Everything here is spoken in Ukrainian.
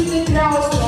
Діти красу